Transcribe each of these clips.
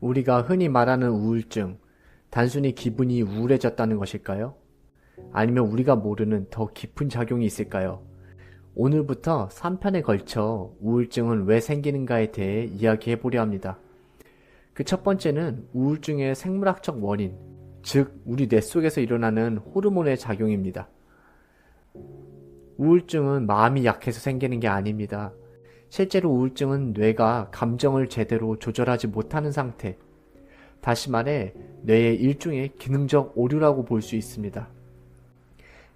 우리가 흔히 말하는 우울증, 단순히 기분이 우울해졌다는 것일까요? 아니면 우리가 모르는 더 깊은 작용이 있을까요? 오늘부터 3편에 걸쳐 우울증은 왜 생기는가에 대해 이야기해 보려 합니다. 그 첫 번째는 우울증의 생물학적 원인, 즉, 우리 뇌 속에서 일어나는 호르몬의 작용입니다. 우울증은 마음이 약해서 생기는 게 아닙니다. 실제로 우울증은 뇌가 감정을 제대로 조절하지 못하는 상태, 다시 말해 뇌의 일종의 기능적 오류라고 볼 수 있습니다.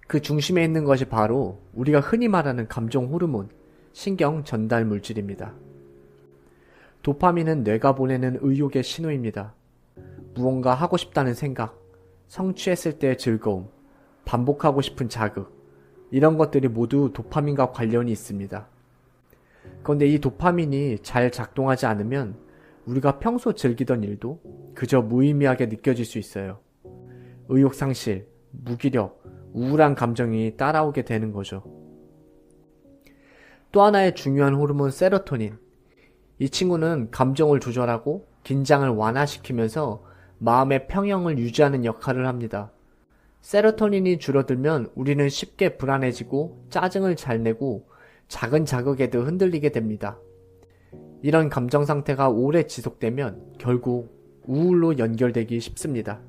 그 중심에 있는 것이 바로 우리가 흔히 말하는 감정 호르몬, 신경 전달 물질입니다. 도파민은 뇌가 보내는 의욕의 신호입니다. 무언가 하고 싶다는 생각, 성취했을 때의 즐거움, 반복하고 싶은 자극, 이런 것들이 모두 도파민과 관련이 있습니다. 그런데 이 도파민이 잘 작동하지 않으면 우리가 평소 즐기던 일도 그저 무의미하게 느껴질 수 있어요. 의욕 상실, 무기력, 우울한 감정이 따라오게 되는 거죠. 또 하나의 중요한 호르몬 세로토닌. 이 친구는 감정을 조절하고 긴장을 완화시키면서 마음의 평형을 유지하는 역할을 합니다. 세로토닌이 줄어들면 우리는 쉽게 불안해지고 짜증을 잘 내고 작은 자극에도 흔들리게 됩니다. 이런 감정 상태가 오래 지속되면 결국 우울로 연결되기 쉽습니다.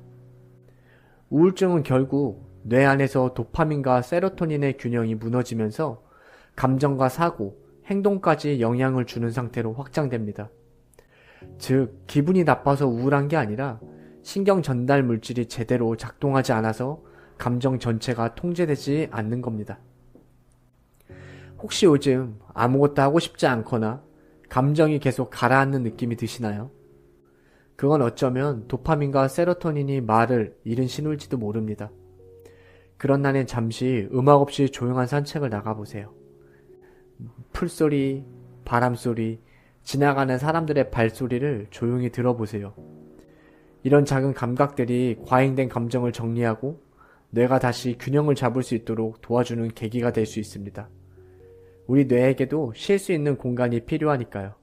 우울증은 결국 뇌 안에서 도파민과 세로토닌의 균형이 무너지면서 감정과 사고, 행동까지 영향을 주는 상태로 확장됩니다. 즉, 기분이 나빠서 우울한 게 아니라 신경 전달 물질이 제대로 작동하지 않아서 감정 전체가 통제되지 않는 겁니다. 혹시 요즘 아무것도 하고 싶지 않거나 감정이 계속 가라앉는 느낌이 드시나요? 그건 어쩌면 도파민과 세로토닌이 말을 잃은 신호일지도 모릅니다. 그런 날엔 잠시 음악 없이 조용한 산책을 나가보세요. 풀소리, 바람소리, 지나가는 사람들의 발소리를 조용히 들어보세요. 이런 작은 감각들이 과잉된 감정을 정리하고 뇌가 다시 균형을 잡을 수 있도록 도와주는 계기가 될 수 있습니다. 우리 뇌에게도 쉴 수 있는 공간이 필요하니까요.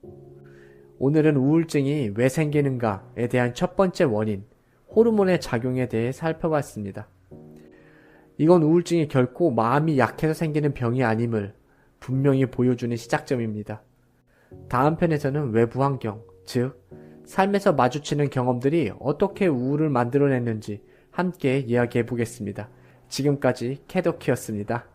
오늘은 우울증이 왜 생기는가에 대한 첫 번째 원인, 호르몬의 작용에 대해 살펴봤습니다. 이건 우울증이 결코 마음이 약해서 생기는 병이 아님을 분명히 보여주는 시작점입니다. 다음 편에서는 외부 환경, 즉, 삶에서 마주치는 경험들이 어떻게 우울을 만들어냈는지 함께 이야기해 보겠습니다. 지금까지 캐도키였습니다.